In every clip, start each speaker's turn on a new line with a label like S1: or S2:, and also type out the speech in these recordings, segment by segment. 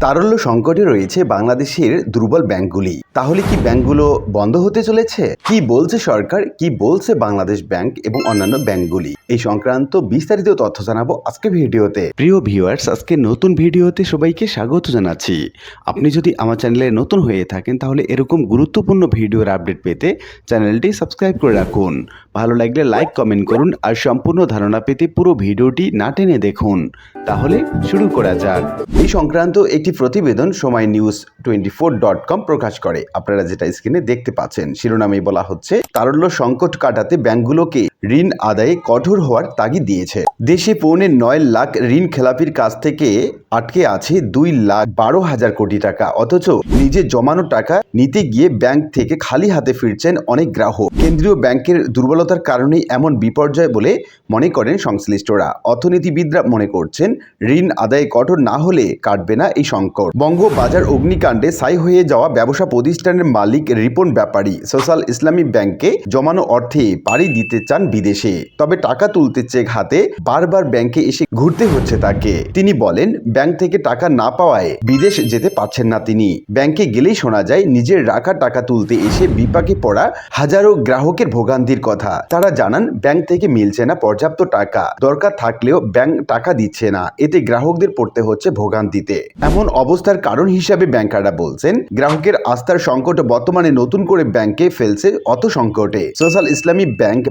S1: তারল্য সংকটে রয়েছে বাংলাদেশের দুর্বল ব্যাংকগুলি। তাহলে কি ব্যাংকগুলো বন্ধ হতে চলেছে? কি বলছে সরকার? কি বলছে বাংলাদেশ ব্যাংক এবং অন্যান্য ব্যাংকগুলি? এই সংক্রান্ত বিস্তারিত তথ্য জানাব আজকে ভিডিওতে। প্রিয় ভিউয়ার্স আজকে নতুন ভিডিওতে সবাইকে স্বাগত জানাচ্ছি। আপনি যদি আমার চ্যানেলে নতুন হয়ে থাকেন, তাহলে এরকম গুরুত্বপূর্ণ ভিডিওর আপডেট পেতে চ্যানেলটি সাবস্ক্রাইব করে রাখুন। ভালো লাগলে লাইক কমেন্ট করুন আর সম্পূর্ণ ধারণা পেতে পুরো ভিডিওটি না টেনে দেখুন। তাহলে শুরু করা যাক। এই সংক্রান্ত একটি প্রতিবেদন Somoy news twenty four dot com প্রকাশ করে। আপনারা যেটা স্ক্রিনে দেখতে পাচ্ছেন শিরোনামে বলা হচ্ছে, তারল্য সংকট কাটাতে ব্যাংকগুলোকে ঋণ আদায়ে কঠোর হওয়ার তাগিদ দিয়েছে। দেশে পৌনে নয় লাখ ঋণ খেলাপির কাছ থেকে আটকে আছে দুই লাখ বারো হাজার কোটি টাকা। অথচ নিজে জমানো টাকা নিতে গিয়ে ব্যাংক থেকে খালি হাতে ফিরছেন অনেক গ্রাহক। কেন্দ্রীয় ব্যাংকের দুর্বলতার কারণেই এমন বিপর্যয় বলে মনে করেন সংশ্লিষ্টরা। অর্থনীতিবিদরা মনে করছেন, ঋণ আদায় কঠোর না হলে কাটবে না এই সংকট। বঙ্গবাজার অগ্নিকাণ্ডে সাই হয়ে যাওয়া ব্যবসা প্রতিষ্ঠানের মালিক রিপন ব্যাপারী, সোশ্যাল ইসলামী ব্যাংকে জমানো অর্থে পাড়ি দিতে চান বিদেশে। তবে টাকা তুলতে চেক হাতে বারবার ব্যাংকে এসে ঘুরতে হচ্ছে তাকে। তিনি বলেন, ব্যাংক থেকে টাকা না পাওয়ায় বিদেশ যেতে পারছেন না তিনি। ব্যাংকে গেলেই শোনা যায়, নিজের রাখা টাকা তুলতে এসে বিপাকে পড়া হাজারো গ্রাহকের ভোগান্তির কথা। তারা জানান, ব্যাংক থেকে মিলছে না পর্যাপ্ত টাকা। দরকার থাকলেও ব্যাংক টাকা দিচ্ছে না। এতে গ্রাহকদের পড়তে হচ্ছে ভোগান্তিতে। এমন অবস্থার কারণ হিসাবে ব্যাংকাররা বলছেন, গ্রাহকের আস্থার সংকট বর্তমানে নতুন করে ব্যাংকে ফেলছে অত সংকটে। সোশ্যাল ইসলামী ব্যাংক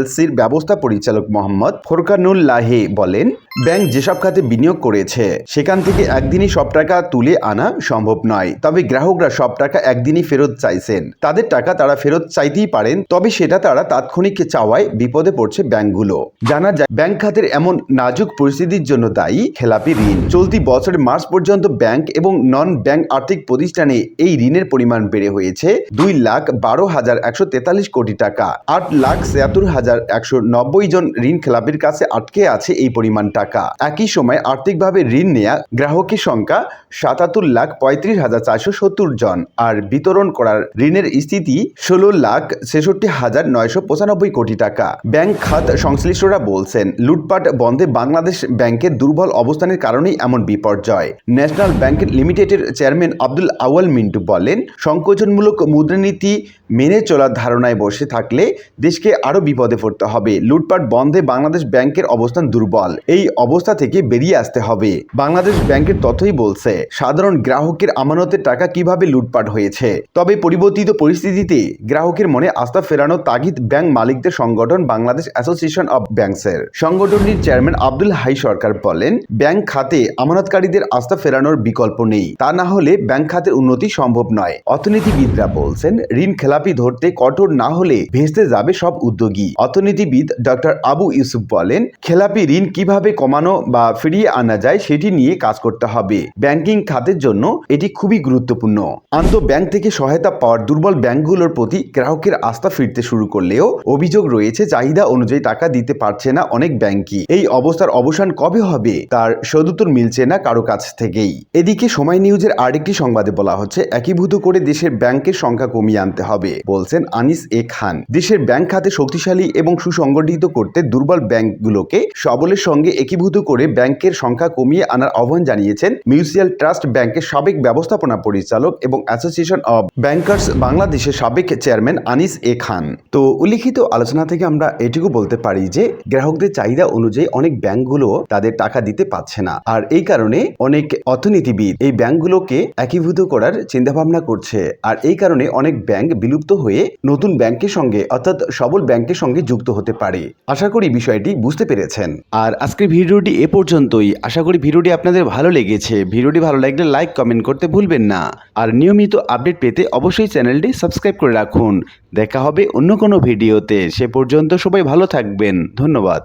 S1: পিএলসির ব্যবস্থা পরিচালক মোহাম্মদ ফোরকানুল্লাহে বলেন ব্যাংক যেসব খাতে বিনিয়োগ করেছে, সেখান থেকে একদিনই সব টাকা তুলে আনা সম্ভব নয়। তবে গ্রাহকরা সব টাকা একদিনই ফেরত চাইছেন। তাদের টাকা তারা ফেরত চাইতেই পারেন, তবে সেটা তারা তাৎক্ষণিক চাওয়ায় বিপদে পড়ছে ব্যাংকগুলো। জানা যায়, ব্যাংক খাতের এমন নাজুক পরিস্থিতির জন্য দায়ী খেলাপি ঋণ। চলতি বছরের মার্চ পর্যন্ত ব্যাংক এবং নন ব্যাংক আর্থিক প্রতিষ্ঠানে এই ঋণের পরিমাণ বেড়ে হয়েছে দুই লাখ বারো হাজার একশো তেতাল্লিশ কোটি টাকা। আট লাখ ছিয়াত্তর হাজার একশো নব্বই জন ঋণ খেলাপির কাছে আটকে আছে এই পরিমাণ টাকা। একই সময় আর্থিকভাবে ঋণ নেয়া গ্রাহকের সংখ্যা সাতাত্তর লাখ পঁয়ত্রিশ হাজার চারশো সত্তর জন। আর বিতরণ করার ঋণের স্থিতি ষোলো লাখ ছেষট্টি হাজার নয়শো পঁচানব্বই কোটি টাকা। ব্যাংক খাত সংশ্লিষ্টরা বলছেন, লুটপাট বন্ধে বাংলাদেশ ব্যাংকের দুর্বল অবস্থানের কারণেই এমন বিপর্যয়। ন্যাশনাল ব্যাংক লিমিটেডের চেয়ারম্যান আব্দুল আওয়াল মিন্টু বলেন, সংকোচনমূলক মুদ্রানীতি মেনে চলার ধারণায় বসে থাকলে দেশকে আরও বিপদে পড়তে হবে। লুটপাট বন্ধে বাংলাদেশ ব্যাংকের অবস্থান দুর্বল। এই অবস্থা থেকে বেরিয়ে আসতে হবে। বাংলাদেশ ব্যাংকের তথ্যই বলছে, সাধারণ গ্রাহকের আমানতের টাকা কীভাবে লুটপাট হয়েছে? তবে পরিবর্তিত পরিস্থিতিতে গ্রাহকের মনে আস্থা ফেরানোর তাগিদ ব্যাংক মালিকদের সংগঠন বাংলাদেশ অ্যাসোসিয়েশন অব ব্যাংকসের। সংগঠনটির চেয়ারম্যান আব্দুল হাই সরকার বলেন, ব্যাংক খাতে আমানতকারীদের আস্থা ফেরানোর বিকল্প নেই। তা না হলে ব্যাংক খাতের উন্নতি সম্ভব নয়। অর্থনীতিবিদরা বলছেন, ঋণ খেলাপি ধরতে কঠোর না হলে ভেস্তে যাবে সব উদ্যোগী। অর্থনীতিবিদ ডক্টর আবু ইউসুফ বলেন, খেলাপি ঋণ কীভাবে কমানো বা ফিরিয়ে আনা যায় সেটি নিয়ে কাজ করতে হবে। ব্যাংকিং খাতের জন্য এটি খুবই গুরুত্বপূর্ণ। আন্ত ব্যাংক থেকে সহায়তা পাওয়ার দুর্বল ব্যাংকগুলোর প্রতি গ্রাহকের আস্থা ফিরতে শুরু করলেও অভিযোগ রয়েছে, চাহিদা অনুযায়ী টাকা দিতে পারছে না অনেক ব্যাংকই। এই অবস্থার অবসান কবে হবে তার সদুত্তর মিলছে না কারও কাছ থেকেই। এদিকে সময় নিউজের আরেকটি সংবাদে বলা হচ্ছে, একীভূত করে দেশের ব্যাংকের সংখ্যা কমিয়ে আনতে হবে। বলছেন আনিস এ খান। দেশের ব্যাংক খাতে শক্তিশালী এবং সুসংগঠিত করতে দুর্বল ব্যাংকগুলোকে সবলের সঙ্গে একীভূত করে ব্যাংকের সংখ্যা কমিয়ে আনার আহ্বান জানিয়েছেন মিউচুয়াল ট্রাস্ট ব্যাংকের সাবেক ব্যবস্থাপনা পরিচালক এবং অ্যাসোসিয়েশন অব ব্যাংকার্স বাংলাদেশের সাবেক চেয়ারম্যান আনিস এ খান। তো উল্লিখিত আলোচনা থেকে আমরা এটুকু বলতে পারি যে, গ্রাহকদের চাহিদা অনুযায়ী অনেক ব্যাংকগুলো তাদের টাকা দিতে পারছে না। আর এই কারণে অনেক অর্থনীতিবিদ এই ব্যাংকগুলোকে একীভূত করার চিন্তাভাবনা করছে। আর এই কারণে অনেক ব্যাংক বিলুপ্ত হয়ে নতুন ব্যাংকের সঙ্গে, অর্থাৎ সবল ব্যাংকের সঙ্গে যুক্ত হতে পারে। আশা করি বিষয়টি বুঝতে পেরেছেন। আর আজকের ভিডিওটি এ পর্যন্তই। আশা করি ভিডিওটি আপনাদের ভালো লেগেছে। ভিডিওটি ভালো লাগলে লাইক, কমেন্ট করতে ভুলবেন না। আর নিয়মিত আপডেট পেতে অবশ্যই চ্যানেলটি সাবস্ক্রাইব করে রাখুন। দেখা হবে অন্য কোনো ভিডিওতে। সে পর্যন্ত সবাই ভালো থাকবেন। ধন্যবাদ।